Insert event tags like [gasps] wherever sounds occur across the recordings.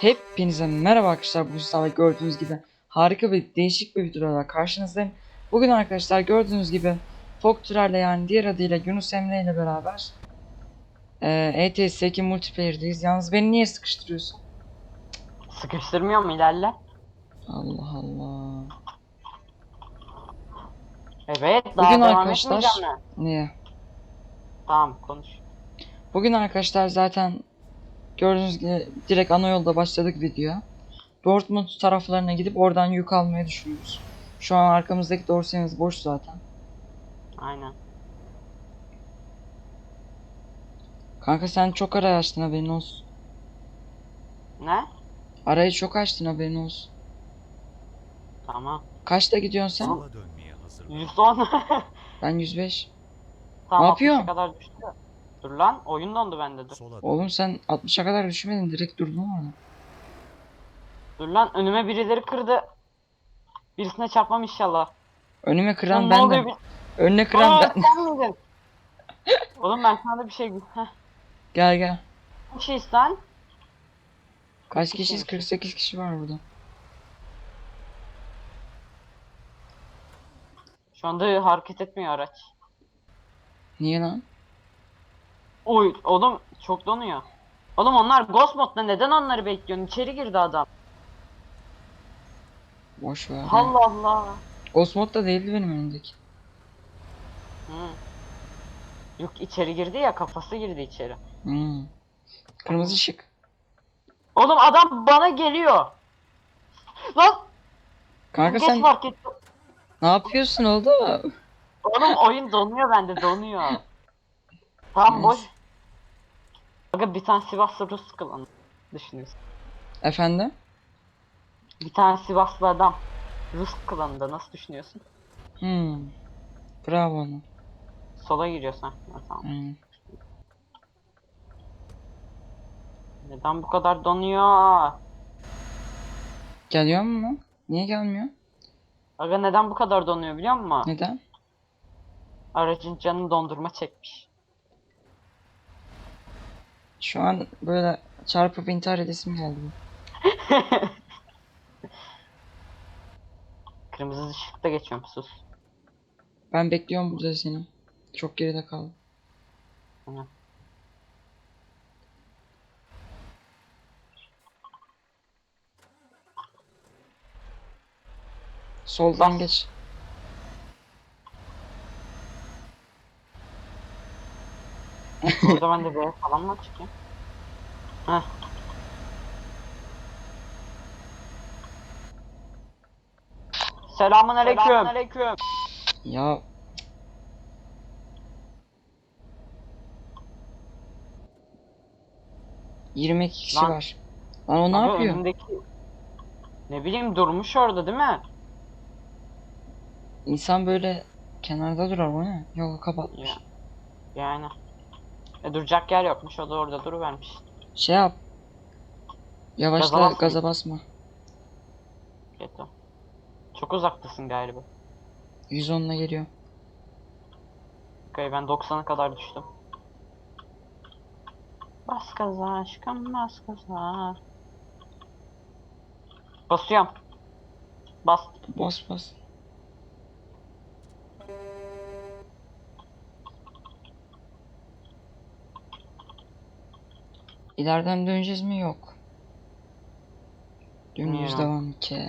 Hepinize merhaba arkadaşlar. Bu sabah gördüğünüz gibi harika bir değişik bir videoda karşınızdayım. Bugün arkadaşlar gördüğünüz gibi Fokturer'le yani diğer adıyla Yunus Emre ile beraber eee ETS 2 multiplayer'deyiz. Yalnız beni niye sıkıştırıyorsun? Sıkıştırmıyor mu ilerle? Allah Allah. Evet daha Bugün devam arkadaşlar- etmeyeceğim mi? Niye? Tamam konuş. Bugün arkadaşlar zaten gördüğünüz gibi direkt ana yolda başladık videoya. Dortmund taraflarına gidip oradan yük almayı düşünüyoruz. Şu an arkamızdaki dorsemiz boş zaten. Aynen. Kanka sen çok arayı açtın haberin olsun. Ne? Arayı çok açtın haberin olsun. Tamam. Kaçta gidiyorsun sen? Sola dönmeye hazır. 110. Ben 105. tamam, Ne yapıyorsun? 60'a kadar düştü. Dur lan oyun dondu bende dur. Sola. Oğlum sen 60'a kadar düşmedin direkt durdun orada. Dur lan önüme birileri kırdı. Birisine çarpmam inşallah. Önüme kıran Lan ne oluyor bendim. bir- Önüne kıran Aa, ben. sen miydin? [laughs] Oğlum ben sana bir şey... Heh. Gel gel. Bir şey sen. Kaç 42 kişiyiz? kişi. 48 kişi var burada. Şu anda hareket etmiyor araç. Niye lan? Oy oğlum çok donuyor. Oğlum onlar Ghost modda neden onları bekliyorsun? İçeri girdi adam. Boş ver. Allah Allah. Osmod da değildi benim önümdeki. Hı. Yok içeri girdi ya kafası girdi içeri. Hmm. Kırmızı ışık. Oğlum adam bana geliyor. Lan Kanka geç sen fark ettim. ne yapıyorsun oldu? Oğlum oyun donuyor bende donuyor. Tamam boş. Aga bir tane Sivaslı Rus kılan düşünüyorsun. Efendim? Bir tane Sivaslı adam Rus klanında nasıl düşünüyorsun? Hmm. Bravo ona. Sola giriyorsun. Ha, tamam. Aynen. Neden bu kadar donuyor? Geliyor mu? Niye gelmiyor? Aga neden bu kadar donuyor biliyor musun? Neden? Aracın canını dondurma çekmiş. Şu an böyle çarpıp intihar edesim geldi. [laughs] Kırmızı ışıkta geçiyorum sus. Ben bekliyorum burada seni. Çok geride kaldım. Tamam. Soldan geç. Burada ben de B falan mı çıkayım? Heh. Selamun aleyküm. aleyküm. Ya ...22 kişi Lan. var. Lan o ne yapıyor? Önündeki... Ne bileyim durmuş orada değil mi? İnsan böyle kenarda durar o ne? Yolu kapatmış. Ya. Yani. E, duracak yer yokmuş o da orada duruvermiş. Şey yap. Yavaşla Gaza gaza, basma. basma. Yeto. Çok uzaktasın galiba. 110'la geliyor. Okay, ben 90'a kadar düştüm. Bas gaza aşkım bas gaza. Basıyorum. Bas. Bas bas. İleriden döneceğiz mi? Yok. Dümdüz Hmm. devam ki.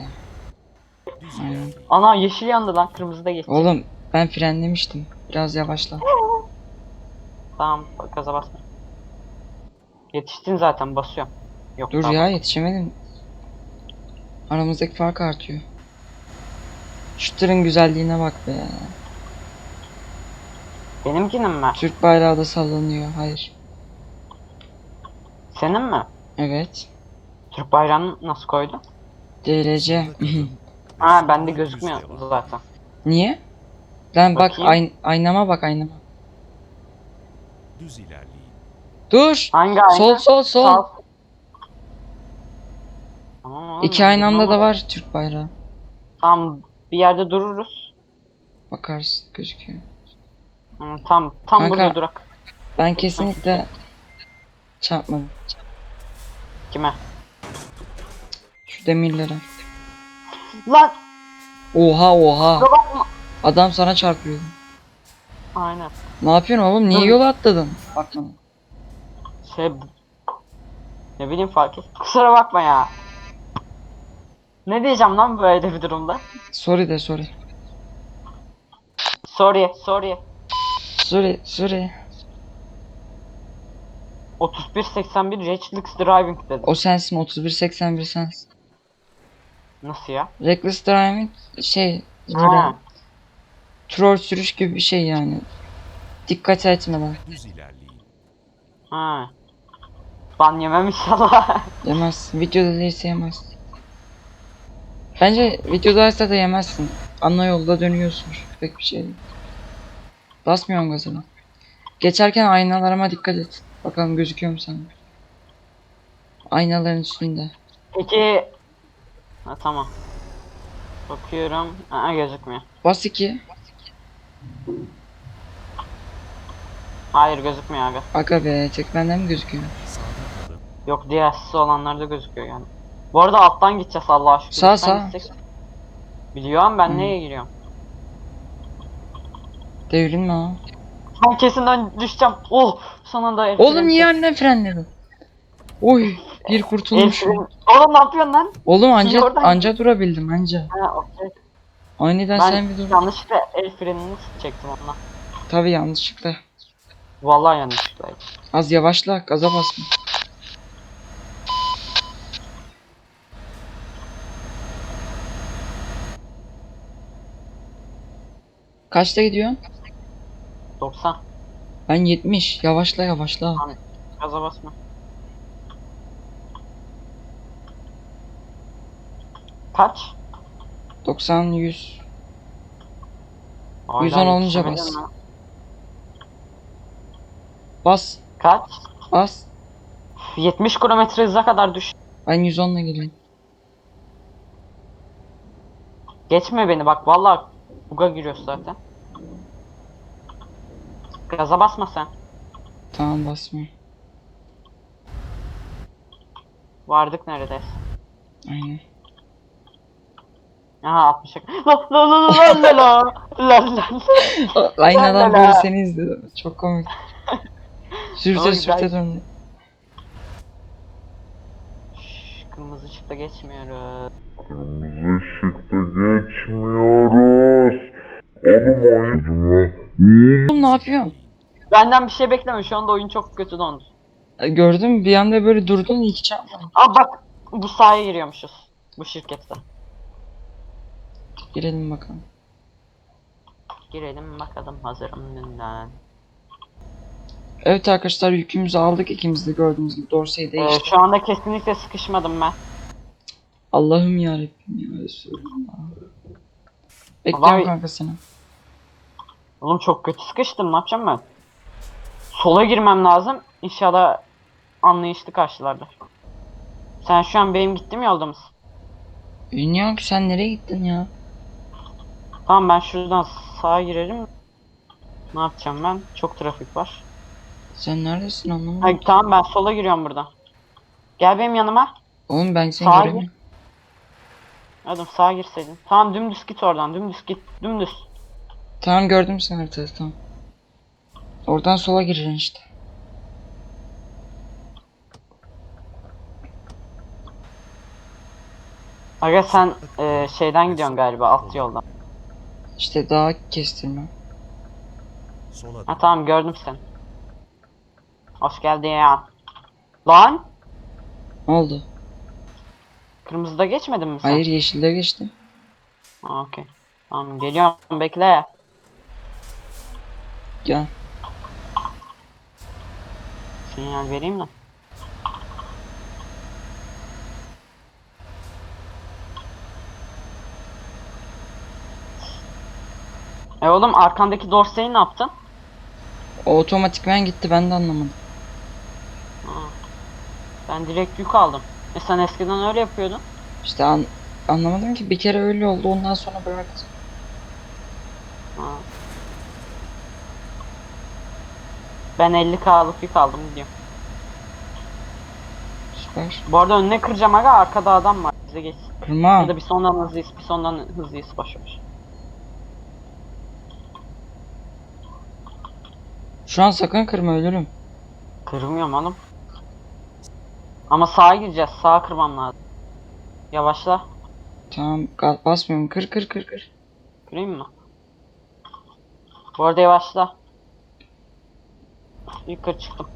Aynen. Ana yeşil yandı lan kırmızı da geçti. Oğlum ben frenlemiştim. Biraz yavaşla. [laughs] Tamam gaza basma. Yetiştin zaten basıyorum. Yok Dur tamam. ya yetişemedim. Aramızdaki fark artıyor. Şu tırın güzelliğine bak be. Benimkinin mi? Türk bayrağı da sallanıyor. Hayır. Senin mi? Evet. Türk bayrağını nasıl koydun? DLC. [laughs] Ha bende gözükmüyor zaten. Niye? Lan bak Bakayım. ayn aynama bak aynama. Düz ilerleyin. Dur. Hangi ayna? Sol sol sol. Sağ- Tamam oğlum, İki aynı anda da var Türk bayrağı. Tamam bir yerde dururuz. Bakarsın gözüküyor. Hı, tam tam Kanka. burada durak. Ben kesinlikle çarpmadım. Kime? şu demirlere. Lan! Oha oha. Adam sana çarpıyor. Aynen. Ne yapıyorsun oğlum? Niye yola atladın? Bak bana. Şey... Ne bileyim fark et. Kusura bakma ya. Ne diyeceğim lan böyle bir durumda? Sorry de sorry. Sorry, sorry. Sorry sorry. 3181 Reckless Driving dedi. O sensin 3181 sensin. Nasıl ya? Reckless driving şey böyle Ha. troll sürüş gibi bir şey yani. Dikkat etmeden. Düz ilerleyin. Ha. Ban yemem inşallah. [laughs] Yemezsin. Videoda değilse yemezsin. Bence videodaysa da yemezsin. Ana yolda dönüyorsun. Pek bir şey değil. Basmıyorum gazına. Geçerken aynalarıma dikkat et. Bakalım gözüküyor mu sana? Aynaların üstünde. Peki... Ha tamam. Bakıyorum. Aa gözükmüyor. Bas 2. Hayır gözükmüyor abi. Aga be tek benden mi gözüküyor? Yok diğersiz olanlarda gözüküyor yani. Bu arada alttan gideceğiz Allah'a şükür. Sağ, sağ. gitsek- Biliyorum ben Hı. neye giriyorum. Devrilme ha. Ben kesin ön düşeceğim. Oh sonunda el Oğlum niye anne frenledin? Oy bir kurtulmuşum. Oğlum ne yapıyorsun lan? Oğlum anca oradan- anca durabildim anca. Ha okey. Aniden sen bir dur. yanlışlıkla el frenini çektim ondan. Tabii yanlışlıkla. Vallahi yanlışlıkla. Az yavaşla gaza basma. Kaçta gidiyorsun? 90. Ben 70. Yavaşla yavaşla. Gaza basma. Kaç? 90 100. Hala 110 olunca bas. mi? Bas. Kaç? Bas. 70 kilometre hıza kadar düş. Ben 110 ile geliyorum. Geçme beni bak vallahi buga giriyoruz zaten. Gaza basma sen. Tamam basmıyorum. Vardık neredeyse. Aynen. Aha 60. La la la la la la la la la. Aynadan La la [laughs] böyle la. seni izledim. Çok komik. Sürte sürte döndü. Kırmızı ışıkta geçmiyoruz. Kırmızı ışıkta geçmiyoruz. Oğlum oyun Oğlum ne yapıyorsun? Benden bir şey bekleme şu anda oyun çok kötü dondu. E, Gördün mü? Bir anda böyle durdun iki çarpmadın. Aa bak bu sahaya giriyormuşuz. Bu şirkette. Girelim bakalım. Girelim bakalım hazırım dünden. Evet arkadaşlar yükümüzü aldık ikimiz de gördüğünüz gibi Dorsey'i Ee, değişti. şu anda kesinlikle sıkışmadım ben. Allah'ım yarabbim ya Resulallah. Bekliyorum Vay. kanka seni. Oğlum çok kötü sıkıştım ne yapacağım ben? Sola girmem lazım. İnşallah anlayışlı karşılarlar. Sen şu an benim gittiğim yolda mısın? Dünya sen nereye gittin ya? Tamam ben şuradan sağa girerim. Ne yapacağım ben? Çok trafik var. Sen neredesin anlamadım. Ay, tamam ben sola giriyorum buradan. Gel benim yanıma. Oğlum ben seni Sağa göremiyorum. Adam sağa girseydin. Tamam dümdüz git oradan. Dümdüz git. Dümdüz. Tamam gördüm seni haritada tamam. Oradan sola gireceksin işte. Aga sen e, şeyden gidiyorsun galiba alt yoldan. İşte daha kestirme. Sola Ha tamam gördüm seni. Hoş geldin ya. Lan! Ne oldu? Kırmızıda geçmedin mi sen? Hayır yeşilde geçti. Ha okey. Tamam geliyorum bekle. Gel. Sinyal vereyim mi? E oğlum arkandaki dorseyi ne yaptın? O otomatikmen gitti ben de anlamadım. Ben direkt yük aldım. E sen eskiden öyle yapıyordun. İşte an anlamadım ki bir kere öyle oldu ondan sonra bıraktım. Ha. Ben 50k'lık yük aldım diyorum. Süper. Bu arada önüne kıracağım aga arkada adam var. Bize geçsin. Kırma. Ya da bir sondan hızlıyız, bir sondan hızlıyız boş ver. Şu an sakın kırma ölürüm. Kırmıyorum oğlum. Ama sağa gireceğiz. Sağa kırmam lazım. Yavaşla. Tamam basmıyorum. Kır kır kır kır. Kırayım mı? Bu arada yavaşla. Yukarı çıktım.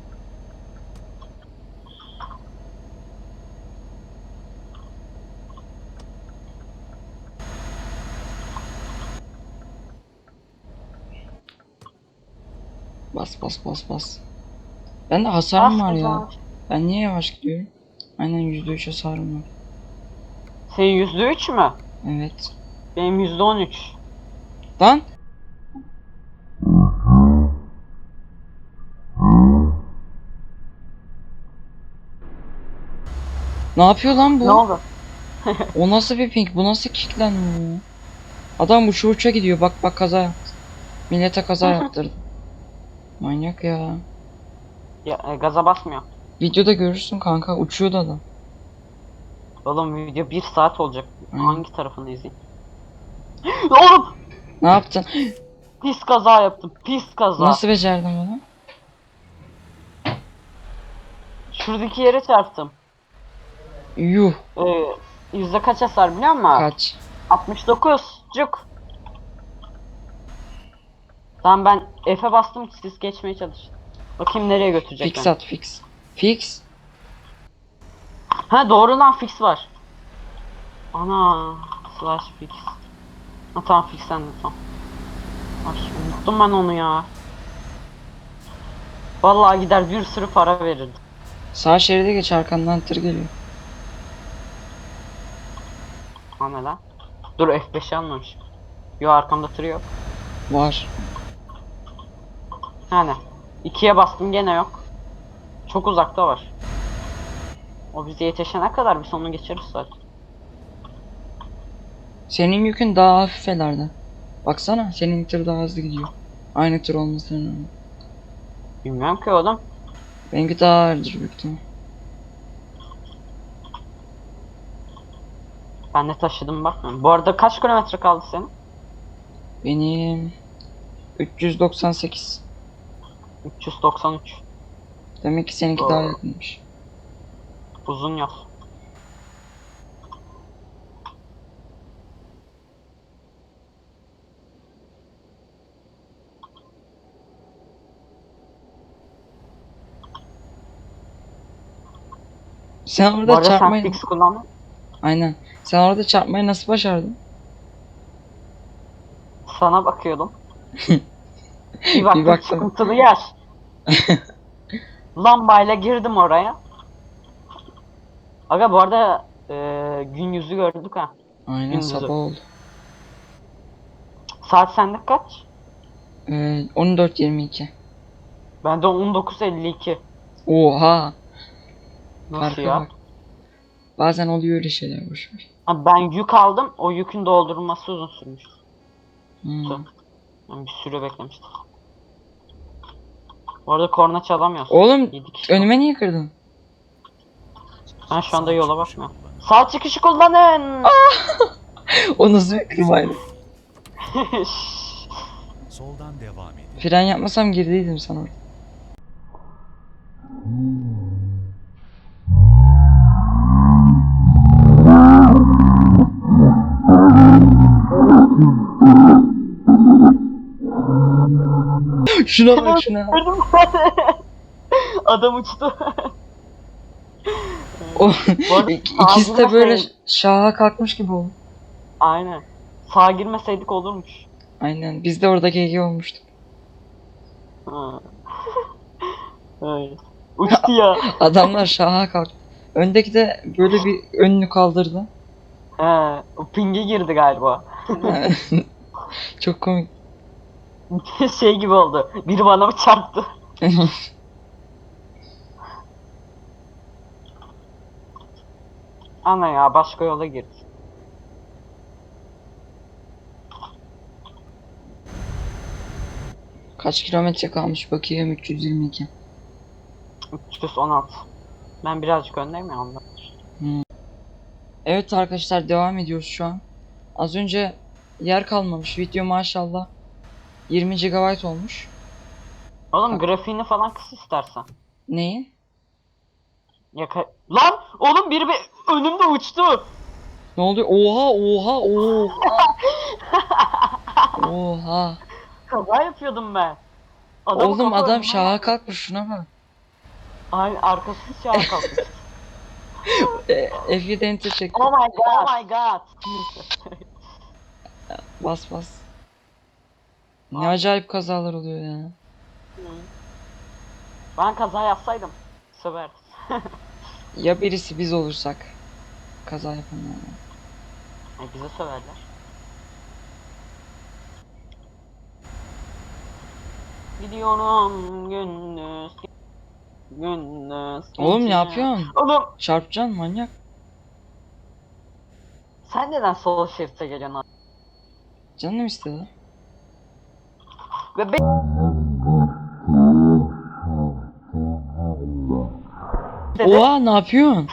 Bas bas bas bas. Bende hasarım Bas var ya. yavaş. Ben niye yavaş gidiyorum? Aynen %3 hasarım var. Senin yüzde üç mü? Evet. Benim yüzde on üç. Lan! Ne yapıyor lan bu? Ne oldu? O nasıl bir pink? Bu nasıl kicklenmiyor? Adam uçu uça gidiyor. Bak bak kaza yaptı. Millete kaza [laughs] yaptırdı. Manyak ya. Ya, e, gaza basmıyor. Videoda görürsün kanka. Uçuyordu adam. Oğlum video bir saat olacak. Aynen. Hangi tarafını izleyeyim? [gasps] Oğlum! Ne yaptın? [gasps] Pis kaza yaptım. Pis kaza. Nasıl becerdin bunu? Şuradaki yere çarptım. Yuh. Ee, yüzde kaç hasar biliyor musun? Kaç. 69. Cuk. Tamam ben F'e bastım siz geçmeye çalışın. Bakayım nereye götürecek Fix beni. at fix. Fix. Ha doğru lan fix var. Ana slash fix. Ha tamam fix sen de tamam. Ay unuttum ben onu ya. Vallahi gider bir sürü para verirdim. Sağ şeride geç arkandan tır geliyor. Lan? Dur F5'i almamışım. Yo arkamda tır yok. Var. Yani ikiye bastım gene yok. Çok uzakta var. O bize yetişene kadar bir sonunu geçeriz zaten. Senin yükün daha hafif elerde. Baksana senin tır daha hızlı gidiyor. Aynı tır olmasına rağmen. Bilmiyorum ki oğlum. Benimki daha ağırdır büyük ihtimal. Ben de taşıdım bakmıyorum. Bu arada kaç kilometre kaldı senin? Benim 398. 393. Demek ki seninki daha yakınmış. Uzun yol. Sen orada arada sen çarpmayı... Aynen. Sen orada çarpmayı nasıl başardın? Sana bakıyordum. [laughs] bir baktım baktım. sıkıntılı yer. [laughs] Lambayla girdim oraya. Aga bu arada e, gün yüzü gördük ha. Aynen Gündüzü. sabah oldu. Saat sende kaç? Ee, 14.22. Bende 19.52. Oha. Nasıl Farka ya? bak. Bazen oluyor öyle şeyler boşver. Ha, ben yük aldım. O yükün doldurulması uzun sürmüş. Hmm. Ben bir süre beklemiştim. Bu arada korna çalamıyoruz. Oğlum önüme niye kırdın? Ben şu anda yola bakmıyorum. Sağ çıkışı kullanın. [laughs] O nasıl bir kırmaydı? [laughs] Soldan devam edin. Fren yapmasam girdiydim sana. Şuna bak [laughs] şuna. Adam uçtu. O, [laughs] ikisi de böyle şaha kalkmış gibi oldu. Aynen. Sağa girmeseydik olurmuş. Aynen biz de orada GG olmuştuk. Ha. [laughs] Öyle. Uçtu ya. Adamlar şaha kalktı. Öndeki de böyle bir önünü kaldırdı. He, o pinge girdi galiba. Çok komik. [laughs] şey gibi oldu. Biri bana mı çarptı? [laughs] Ana ya başka yola girdi. Kaç kilometre kalmış bakayım 322. 316. Ben birazcık öndeyim ya ondan. Evet arkadaşlar devam ediyoruz şu an. Az önce yer kalmamış. Video maşallah 20 GB olmuş. Oğlum grafiğini falan kıs istersen. Neyi? Yaka... Lan! Oğlum biri bir önümde uçtu. Ne oluyor? Oha oha oha. oha. Kaza yapıyordum ben. Adamı Oğlum adam önüme şaha kalkmış şuna bak. Ay arkası şaha kalkmış. E, F7 enter çek. oh my god. Oh my god. Bas bas. Ne acayip kazalar oluyor ya. ben kaza yapsaydım. Söver. [laughs] Ya birisi biz olursak. Kaza yapanlar. E bize söverler. Gidiyorum gündüz. Gündüz. Oğlum ne yapıyorsun? Oğlum Çarpacaksın manyak. sen neden sol şerite geliyorsun? Canım istedi. Ve be-. Oha ne yapıyorsun?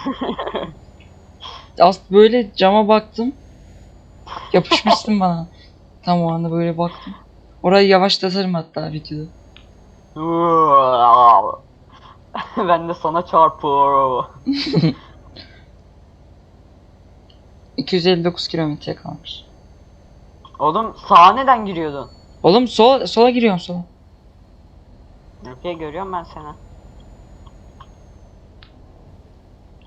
As böyle cama baktım. Yapışmıştın bana. Tam o anda böyle baktım. Orayı yavaşlatırım hatta videoda. [laughs] ben de sana çarpıyorum. [laughs] 259 kilometre kalmış. Oğlum sağa neden giriyordun? Oğlum sola, sola giriyorum sola. Okey görüyorum ben seni.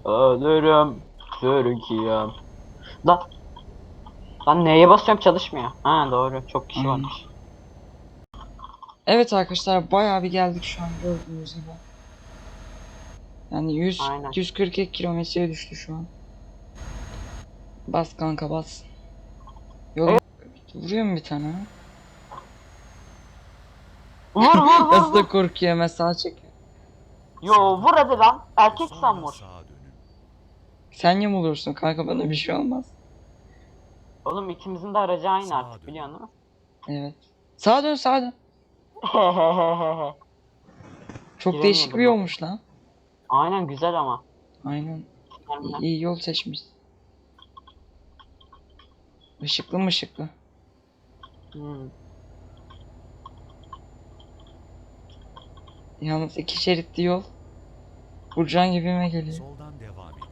Ölürüm Türkiye'm. Da. Lan neye basıyorum çalışmıyor. Ha doğru çok kişi Aynen. varmış. Evet arkadaşlar bayağı bir geldik şu an gördüğünüz gibi. Yani 100 Aynen. 142 kilometreye düştü şu an. Bas kanka bas. Yol vuruyor mu bir tane? Vur vur vur. Nasıl vur. da korkuyor hemen sağa çekiyor. Yo vur hadi lan. Erkek sen vur. Sen yamulursun kanka bana bir şey olmaz. Oğlum ikimizin de aracı aynı Sağa artık dön. biliyorsun değil mi? Evet. Sağa dön sağa dön. [laughs] Çok Giremiyordum değişik bir ben. yolmuş lan. Aynen güzel ama. Aynen. İyi, iyi yol seçmiş. Işıklı mı ışıklı? Hmm. Yalnız iki şeritli yol. Burcan gibime geliyor. Soldan devam edin.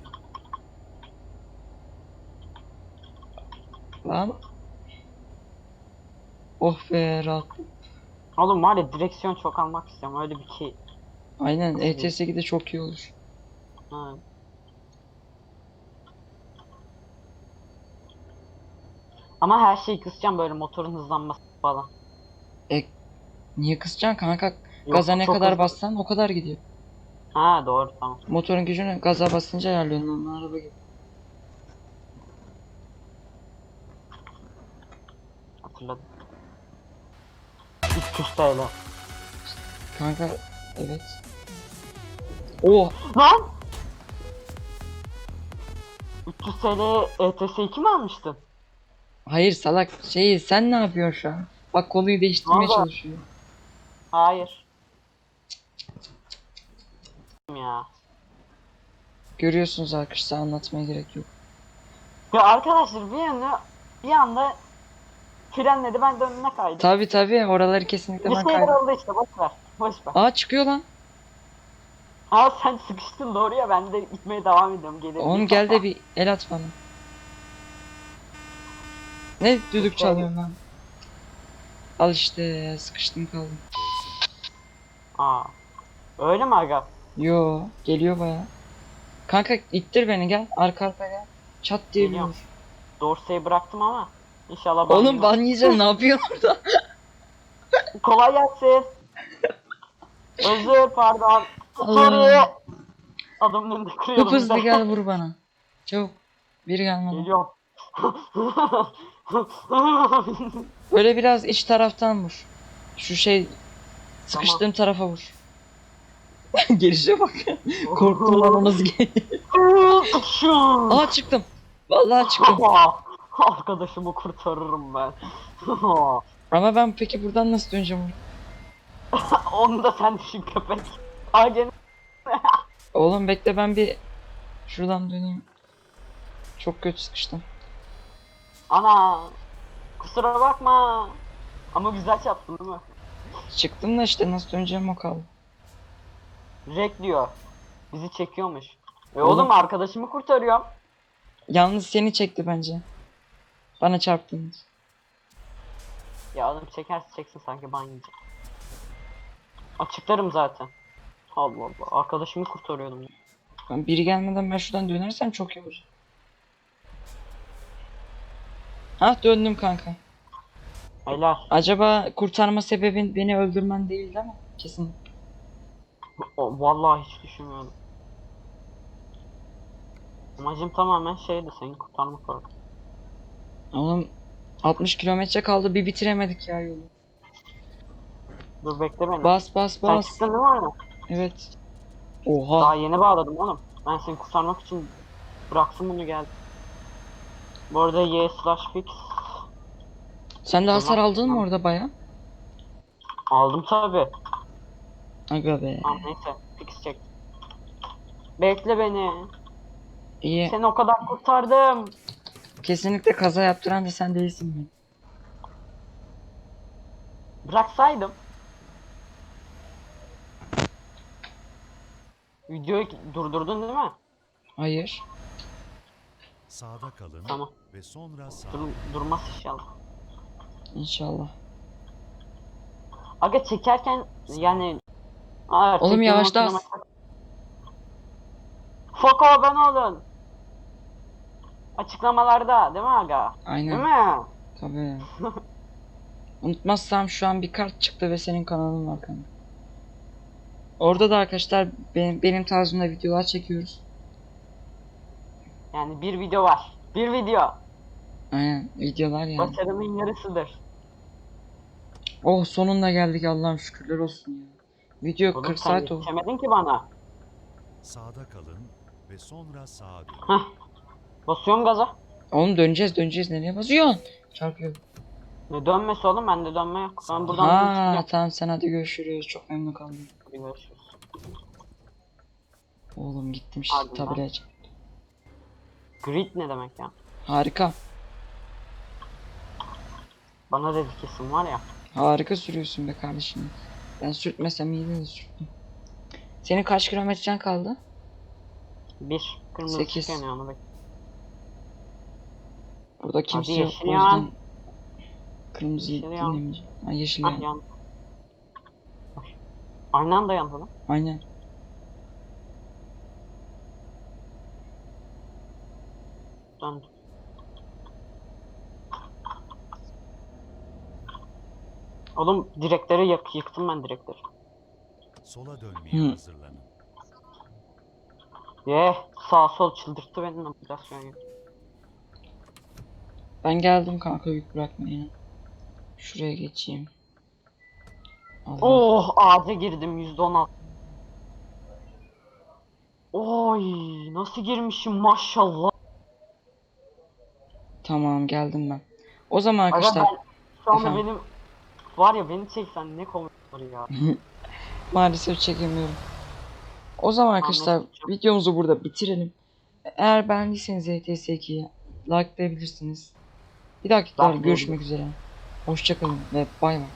Lan. Oh be rahat. Oğlum var ya direksiyon çok almak istiyorum öyle bir ki. Aynen E ETS2'de çok iyi olur. Ha. Ama her şeyi kısacağım böyle motorun hızlanması falan. Niye kısacaksın kanka? Yok, Gaza ne çok kadar hızlı. bassan o kadar gidiyor. Ha doğru tamam. Motorun gücünü gaza basınca ayarlıyorsun onun araba gibi. Hatırladım. 300 TL. Kanka evet. Oh Lan! 300 TL ETS2 mi almıştın? hayır salak şey sen ne yapıyorsun şu an? Bak konuyu değiştirmeye çalışıyor. Hayır. Ya. Görüyorsunuz arkadaşlar anlatmaya gerek yok. Ya arkadaşlar bir anda bir anda frenledi ben de önüne kaydım. Tabi tabi oraları kesinlikle Bir ben şeyler kaydım. oldu işte boş ver. Boş ver. Aa çıkıyor lan. Ha sen sıkıştın doğru ya ben de gitmeye devam ediyorum gelirim. Oğlum gel de bir el at bana. Ne düdük çalıyorsun lan? Al işte sıkıştım kaldım. Aa. Öyle mi aga? Yo geliyor baya. Kanka ittir beni gel arka arka gel. Çat diye bir Geliyorum. vur. Dorseyi bıraktım ama inşallah Oğlum ban ban yiyeceksin ne yapıyorsun orada? [laughs] Kolay gelsin. Özür pardon. Sorry. Allah'ım. Adamın önünde kırıyordum. Çok hızlı bir gel vur bana. Çabuk. Biri gelmedi. Geliyorum. Böyle biraz iç taraftan vur. Şu şey sıkıştığım tarafa vur. [laughs] Gelişe bak. Korktum lan o nasıl. Şu. Aa çıktım. Vallahi çıktım. [laughs] Arkadaşımı kurtarırım ben. [laughs] Ama ben peki buradan nasıl döneceğim? Onu da sen düşün köpek. Aa gene. Oğlum bekle ben bir şuradan döneyim. Çok kötü sıkıştım. Ana. Kusura bakma. Ama güzel yaptın değil mi? Çıktım da işte nasıl döneceğim o kaldı. Rek diyor. Bizi çekiyormuş. E Oğlum- oğlum arkadaşımı kurtarıyorum. Yalnız seni çekti bence. Bana çarptınız. Ya adam çekerse çeksin sanki yiyecek. Açıklarım zaten. Allah Allah. Arkadaşımı kurtarıyordum. Ben biri gelmeden ben şuradan dönersem çok iyi olur. Ha döndüm kanka. Helal. Acaba kurtarma sebebin beni öldürmen değil değil mi? Kesin. Vallahi hiç düşünmüyorum. Amacım tamamen şeydi seni kurtarmak oldu. Oğlum 60 kilometre kaldı bir bitiremedik ya yolu. Dur bekle beni. Bas bas Sen bas. çıktın değil mi oradan? Evet. Daha Oha. yeni bağladım oğlum. Ben seni kurtarmak için bıraktım bunu geldi. Bu arada Y slash fix Sen de hasar Tamam, aldın mı orada baya? aldım tabi. Aga be. Tamam neyse fix çek. Bekle beni. İyi. Seni o kadar kurtardım. Kesinlikle kaza yaptıran da sen değilsin mi? Bıraksaydım. Videoyu durdurdun değil mi? Hayır. Sağda kalın Tamam. ve sonra sağ. Dur, durmaz inşallah. İnşallah. Aga çekerken yani Aa, Oğlum çektiğim yavaş makineme- bas. Foko ben olun. Açıklamalarda değil mi aga? Değil Aynen. mi? Tabii. [laughs] Unutmazsam şu an bir kart çıktı ve senin kanalın var kanka. Orada da arkadaşlar benim, benim tarzımda videolar çekiyoruz. Yani bir video var. Bir video. Aynen videolar yani. Başarının yarısıdır. Oh sonunda geldik Allah'ım şükürler olsun ya. Video Oğlum 40 sen saat oldu. yetişemedin ki bana. Sağda kalın ve sonra sağa dönün. Heh. Basıyorum gaza. Oğlum döneceğiz döneceğiz nereye basıyorsun? Çarpıyor. Ne dönmesi oğlum bende dönme yok. Ben buradan Ha tamam sen hadi görüşürüz. Çok memnun kaldım. Hadi görüşürüz. Oğlum gitmiş Hadi lan. tabelaya. Grid ne demek ya? Harika. Bana dedi kesin var ya. Harika sürüyorsun be kardeşim. Ben sürtmesem iyi de sürttüm. Senin kaç kilometren kaldı? Bir. Kırmızı Sekiz. bek. Burada kimse yok. yeşil O yan. yüzden kırmızıyı Yeşil yan. dinlemeyeceğim. Ha yeşil Hah yan. yan. Bak. Aynı anda yandı lan. Aynen. Döndü. Oğlum direkleri yak yıktım ben direkleri. Sola dönmeye Hı. hazırlanın. Ye sağ sol çıldırttı beni navigasyon ya. Ben geldim kanka yük bırakma yine. Şuraya geçeyim. Allah. Oh ağaca girdim %16. Oy nasıl girmişim maşallah. Tamam geldim ben. O zaman Aga arkadaşlar ben şu anda Efendim? benim var ya beni çeksen ne komik olur ya. [laughs] maalesef çekemiyorum. O zaman arkadaşlar videomuzu burada bitirelim. Eğer beğendiyseniz ETS2'yi likelayabilirsiniz. Bir dahaki görüşmek üzere. Hoşçakalın ve bay bay.